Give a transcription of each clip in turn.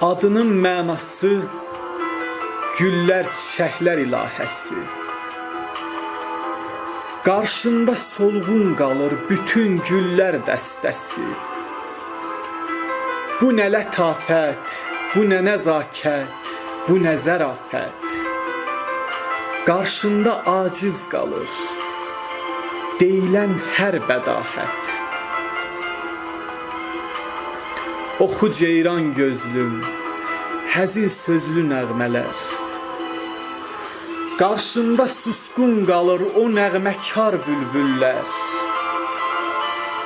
Adının mənası güllər, çiçəklər ilahəsi. Qarşında solğun qalır bütün güllər dəstəsi. Bu nə lətafət, bu nə nəzakət, bu nə zərafət. Qarşında aciz qalır deyilən hər bədahət. Oxu ceyran gözlüm, həzin sözlü nəğmələr. Qarşında susqun qalır o nəğməkar bülbüllər.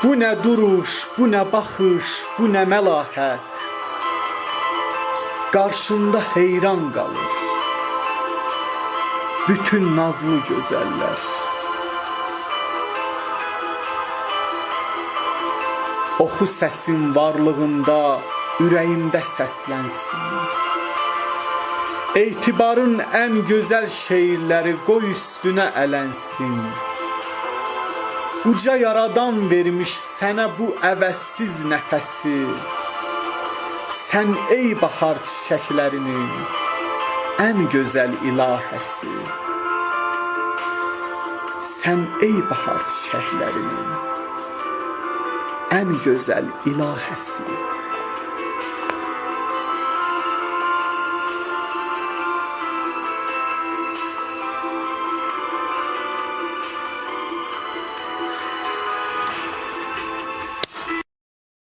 Bu nə duruş, bu nə baxış, bu nə məlahət. Qarşında heyran qalır bütün nazlı gözəllər. Oxu səsin varlığında ürəyimdə səslənsin. Etibarın ən gözəl şeirləri qoy üstünə ələnsin. Uca yaradan vermiş sənə bu əvəzsiz nəfəsi. Sən ey bahar çiçəklərinin ən gözəl ilahəsi. Sən ey bahar çiçəklərinin ən gözəl ilahəsi.